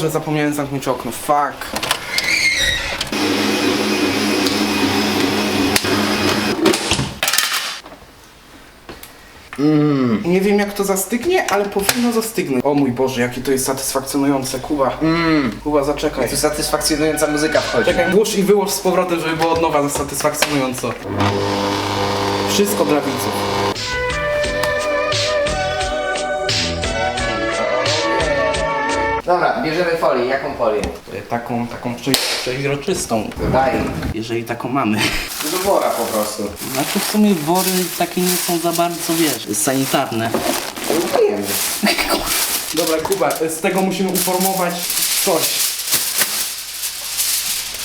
Boże, zapomniałem zamknąć okno. Fuck. Nie wiem jak to zastygnie, ale powinno zastygnąć. O mój Boże, jakie to jest satysfakcjonujące, Kuba. Kuba, zaczekaj. Tu satysfakcjonująca muzyka wchodzi. Czekaj, włóż i wyłóż z powrotem, żeby było od nowa satysfakcjonująco. Wszystko dla widzów. Dobra, bierzemy folię. Jaką folię? E, Taką, taką prze- przeźroczystą, Daj. jeżeli taką mamy. Do wora po prostu. Znaczy w sumie wory takie nie są za bardzo, wiesz, sanitarne. Wiemy. Dobra, Kuba, e, z tego musimy uformować coś.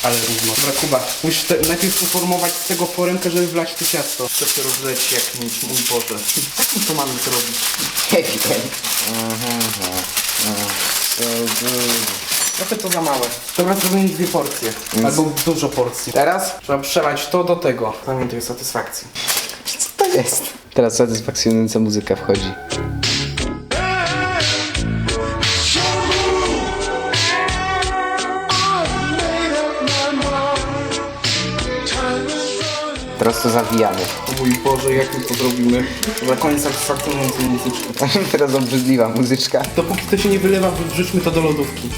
Ale równo. Dobra, Kuba, musisz te, najpierw uformować z tego foremkę, żeby wlać to ciasto. To się rozleci jak nic, mój Boże. Jak my to mamy zrobić? Nie wiem. Trochę to za małe. Dobra, zrobimy dwie porcje. Albo dużo porcji. Teraz? Trzeba przelać to do tego. Pamiętaj o satysfakcji. Co to jest? Teraz satysfakcjonująca muzyka wchodzi. Teraz to zawijamy. Mój Boże, jak my to zrobimy? Dobra, koniec satysfakcjonującej muzyczki. Teraz obrzydliwa muzyczka. Dopóki to się nie wylewa, wrzućmy to do lodówki.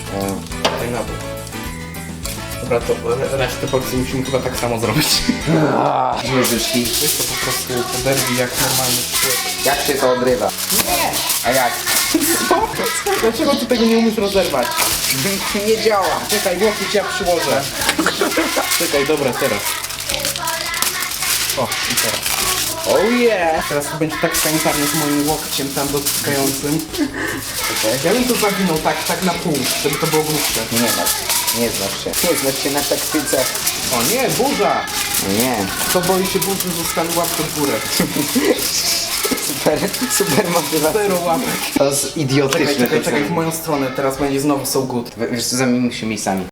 Daj na dół. Dobra, to re- resztę porcji musimy chyba tak samo zrobić. Łyżeczki. Weź to po prostu oderwij jak normalny człowiek. Jak się to odrywa? Nie! A jak? Dlaczego ty tego nie umiesz rozerwać? Nie działa. Czekaj, łokieć ja przyłożę. Czekaj, dobra, teraz. O, i teraz. Oh yeah! Teraz to będzie tak sanitarnie z moim łokciem tam dotykającym. Ja bym to zawinął tak, tak na pół, żeby to było grubsze. Nie znasz. Nie znasz się. Nie znasz się na taktyce. O nie, burza! Nie. Kto boi się burzy, zostawi łapkę w górę. Super, super motywacja. Zero łapek. To jest Czekaj, idiotyczne. czekaj, to czekaj, w moją stronę, teraz będzie znowu so good. Wiesz co, zamienimy się miejscami.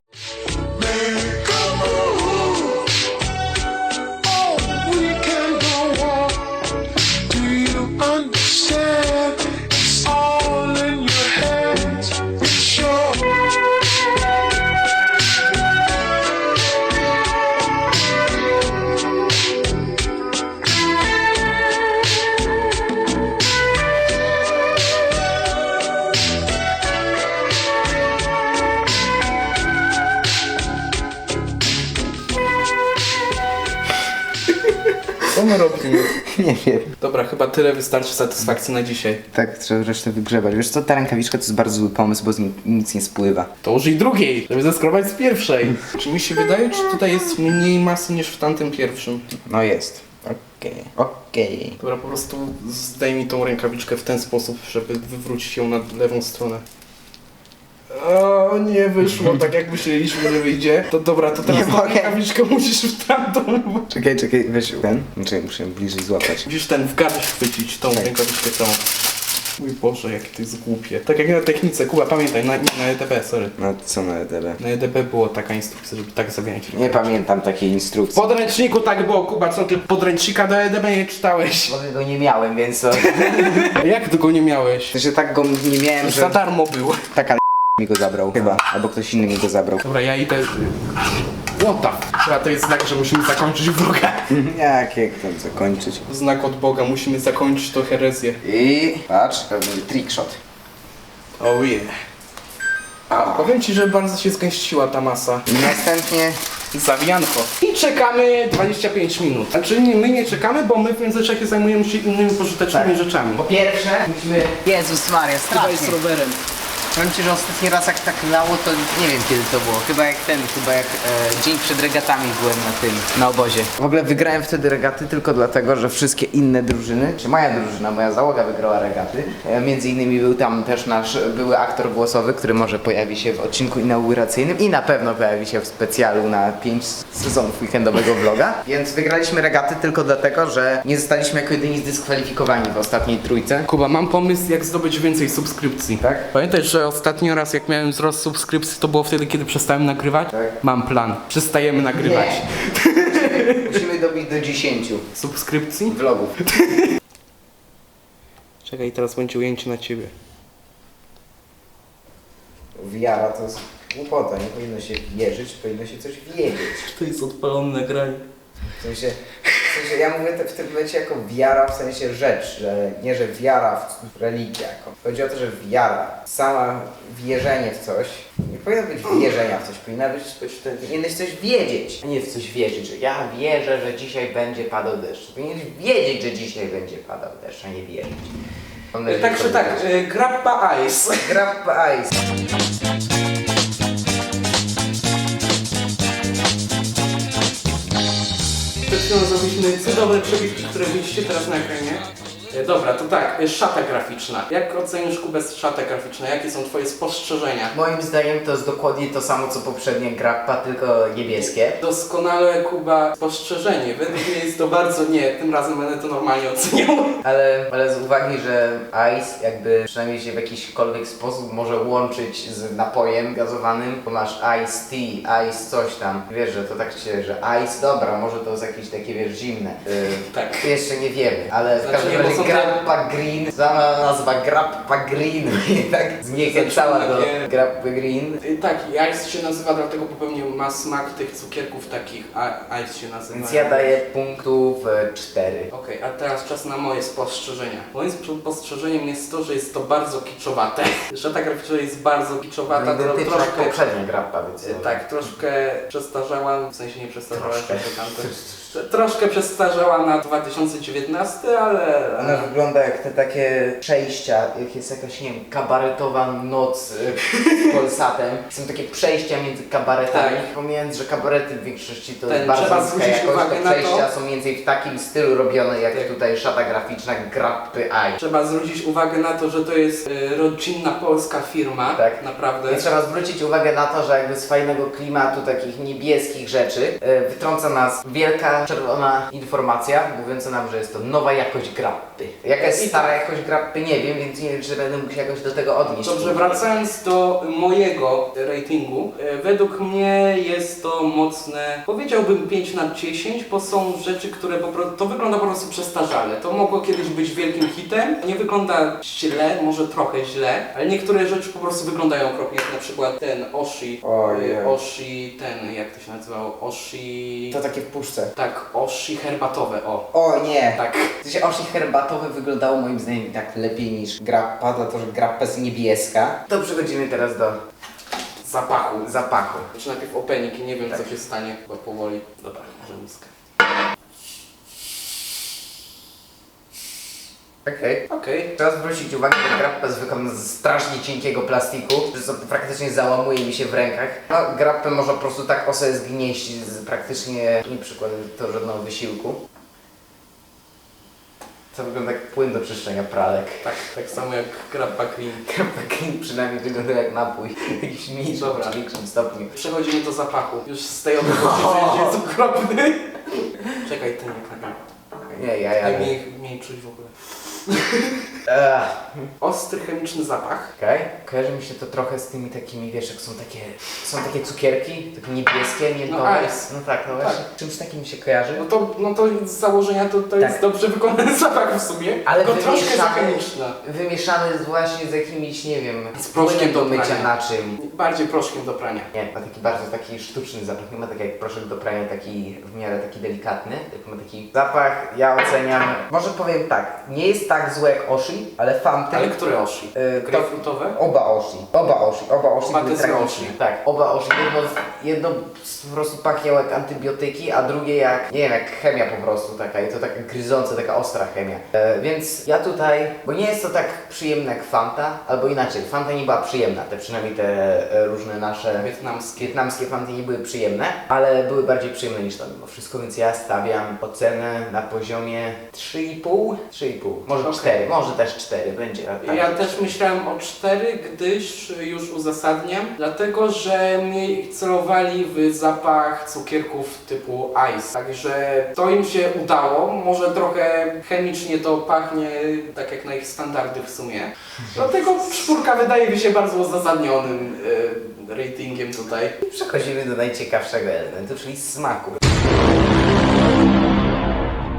Nie wiem. Dobra, chyba tyle wystarczy satysfakcji na dzisiaj. Tak, trzeba resztę wygrzebać. Wiesz co, ta rękawiczka to jest bardzo zły pomysł, bo z niej nic nie spływa. To użyj drugiej, żeby zeskrobać z pierwszej. Czy mi się wydaje, czy tutaj jest mniej masy niż w tamtym pierwszym? No jest. Okej, okej. Dobra, po prostu zdejmij tą rękawiczkę w ten sposób, żeby wywrócić ją na lewą stronę. O, nie wyszło tak jak myśleliśmy, że wyjdzie. To dobra, to teraz Nie tą mogę. rękawiczkę musisz w tamtą. Czekaj, czekaj, weź ten. Czekaj, muszę bliżej złapać. Musisz ten w garść chwycić, tą Tak. rękawiczkę tą. Mój Boże, jakie to jest głupie. Tak jak na technice, Kuba, pamiętaj, na, nie, na EDB, sorry. No co na EDB? Na EDB było taka instrukcja, żeby tak zawijać. Nie pamiętam takiej W instrukcji. podręczniku tak było, Kuba, co ty podręcznika do EDB nie czytałeś? Bo go nie miałem, więc to... Jak ty go nie miałeś? że tak go nie miałem, Za że darmo był. taka mi go zabrał. Chyba. Albo ktoś inny mi go zabrał. Dobra, ja idę... Łota. Chyba to jest znak, że musimy zakończyć wroga. Jak, jak tam zakończyć? Znak od Boga, musimy zakończyć tą herezję. I patrz, to będzie trickshot. Oh yeah. A, powiem ci, że bardzo się zgęściła ta masa. I następnie Zawijanko. I czekamy 25 minut. Znaczy nie, my nie czekamy, bo my w międzyczasie zajmujemy się innymi pożytecznymi rzeczami. po pierwsze musimy... Jezus Maria, strasznie. rowerem. Powiem Ci, że ostatni raz jak tak lało, to nie wiem kiedy to było. Chyba jak ten, chyba jak e, dzień przed regatami byłem na tym, na obozie. W ogóle wygrałem wtedy regaty tylko dlatego, że wszystkie inne drużyny, czy moja drużyna, moja załoga wygrała regaty. E, między innymi był tam też nasz były aktor głosowy, który może pojawi się w odcinku inauguracyjnym i na pewno pojawi się w specjalu na 5 sezonów weekendowego vloga. Więc wygraliśmy regaty tylko dlatego, że nie zostaliśmy jako jedyni zdyskwalifikowani w ostatniej trójce. Kuba, mam pomysł jak zdobyć więcej subskrypcji. Tak? Pamiętaj, że ostatni raz jak miałem wzrost subskrypcji to było wtedy, kiedy przestałem nagrywać? Tak. Mam plan. Przestajemy nagrywać. Musimy dobić do 10 Subskrypcji? vlogów. Czekaj, teraz będzie ujęcie na ciebie. wiara to jest głupota, nie powinno się wierzyć, powinno się coś wiedzieć. To jest odpalone nagranie. W sensie, w sensie ja mówię w tym momencie jako wiara, w sensie rzecz, że nie, że wiara w religia. Jako. Chodzi o to, że wiara, sama wierzenie w coś, nie powinno być wierzenia w coś, powinna być, powinieneś coś wiedzieć, a nie w coś wierzyć, że ja wierzę, że dzisiaj będzie padał deszcz. Powinieneś wiedzieć, że dzisiaj będzie padał deszcz, a nie wierzyć. Także że tak, e, grappa ice. Grappa Ice. Zrobiliśmy cudowne przebitki, które widzicie teraz na ekranie. E, Dobra, to tak, e, szata graficzna. Jak ocenisz Kubę szatę graficzną? Jakie są Twoje spostrzeżenia? Moim zdaniem to jest dokładnie to samo co poprzednie grappa, tylko niebieskie. Doskonale Kuba spostrzeżenie. Według mnie jest to bardzo nie, tym razem będę to normalnie oceniał. Ale, ale z uwagi, że ice jakby przynajmniej się w jakiśkolwiek sposób może łączyć z napojem gazowanym, bo masz ice tea, ice coś tam. Wiesz, że to tak się, że ice, dobra, może to jest jakieś takie, wiesz, zimne. Yy, Tak. Jeszcze nie wiemy, ale w Znaczy każdym nie, bo razie są grappa green, sama nazwa grappa green tak zniechęcała do takie- grappa green. Y, Tak, i ice się nazywa dlatego, bo pewnie ma smak tych cukierków takich, a ice się nazywa. Więc ja daję punktów 4. Okej, a teraz czas na moje spostrzeżenia. Moim spostrzeżeniem jest to, że jest to bardzo kiczowate. Szata graficzna jest bardzo kiczowata, tro, Identyczna jak troszkę... poprzednia grappa, więc... y, Tak, troszkę przestarzała, w sensie nie przestarzała się Troszkę. do tamtych. Troszkę przestarzała na 2019, ale... Ona wygląda jak te takie przejścia, jak jest jakaś, nie wiem, kabaretowa noc y, z Polsatem. Są takie przejścia między kabaretami. Tak. Pomijając, że kabarety w większości to Ten, jest bardzo niska zwrócić jakość, uwagę to na to- przejścia są mniej więcej w takim stylu robione, jak Tak. tutaj szata graficzna Grappy Eye. Trzeba zwrócić uwagę na to, że to jest y, rodzinna polska firma, Tak. naprawdę. I trzeba zwrócić uwagę na to, że jakby z fajnego klimatu takich niebieskich rzeczy e, wytrąca nas wielka czerwona informacja mówiąca nam, że jest to nowa jakość grappy. Jaka jest I stara jakość grappy nie wiem, więc nie wiem, czy będę mógł się jakoś do tego odnieść. Dobrze, wracając do mojego ratingu, e, według mnie jest to mocne, powiedziałbym 5 na 10, bo są rzeczy, które po prostu, to wygląda po prostu przestarzale. To mogło kiedyś być wielkim hitem, nie wygląda źle, może trochę źle, ale niektóre rzeczy po prostu wyglądają okropnie, jak na przykład ten Oshi, Ojej. Oshi, ten, jak to się nazywało, Oshi... To takie w puszce. Tak, Oshi herbatowe, o. O nie! Tak. W sensie osi herbatowe wyglądało moim zdaniem tak lepiej niż grappa, dlatego że grappa jest niebieska. To przechodzimy teraz do Zapachu. zapachu. Czy najpierw opening i nie wiem Tak. co się stanie, bo powoli. Dobra, może miskę. Okej. Okej. Trzeba zwrócić uwagę, że grappa jest wykonana ze strasznie cienkiego plastiku, że to praktycznie załamuje mi się w rękach. No, grappę można po prostu tak o sobie zgnieść, z praktycznie nie przykładam to żadnego wysiłku. To wygląda jak płyn do czyszczenia pralek. Tak, tak samo jak Grappa Cream. Grappa King przynajmniej wygląda jak napój w jakimś mniejszym Dobra. czy większym stopniu. Przechodzimy do zapachu. Już z tej odległości jest okropny. Czekaj, ten jak nagle. Nie, ja, ja. Daj mniej, mniej czuć w ogóle. Ech. Ostry chemiczny zapach. Okej, kojarzy mi się to trochę z tymi takimi, wiesz, jak są takie, są takie cukierki, takie niebieskie, miętowe. ice. No tak, no właśnie, czymś takim mi się kojarzy. No to, no to z założenia to, to jest Tak. dobrze wykonany zapach w sumie, Ale tylko troszkę za wymieszany-. Wymieszany jest właśnie z jakimiś, nie wiem, Z proszkiem płynem do mycia prania. naczyń. Bardziej proszkiem do prania. Nie, ma taki bardzo taki sztuczny zapach, nie ma tak jak proszek do prania, taki w miarę taki delikatny, tylko ma taki zapach, ja oceniam, może powiem tak, nie jest tak złe jak Oshi, ale Fantyn, Ale które oshi? y, to Grejpfrutowe? Oba Oshi, oba Oshi, oba Oshi były tragiczne. Oshi. Tak, oba Oshi. Jedno, jedno po prostu pachniało jak antybiotyki, a drugie jak, nie wiem, jak chemia po prostu taka i to taka gryząca, taka ostra chemia. E, więc ja tutaj, bo nie jest to tak przyjemne jak Fanta, albo inaczej, Fanta nie była przyjemna, te przynajmniej te e, różne nasze Wietnamskie. wietnamskie fanty nie były przyjemne, ale były bardziej przyjemne niż to mimo wszystko, więc ja stawiam ocenę na poziomie 3,5, 3,5, może Okej. 4, może też 4, będzie. tak. Ja też myślałem o cztery, gdyż już uzasadniam, dlatego że mi celowali w zapach cukierków typu ice. Także to im się udało. Może trochę chemicznie to pachnie tak jak na ich standardy w sumie. Dlatego czwórka wydaje mi się bardzo uzasadnionym e, ratingiem tutaj. Przechodzimy do najciekawszego elementu, czyli smaku.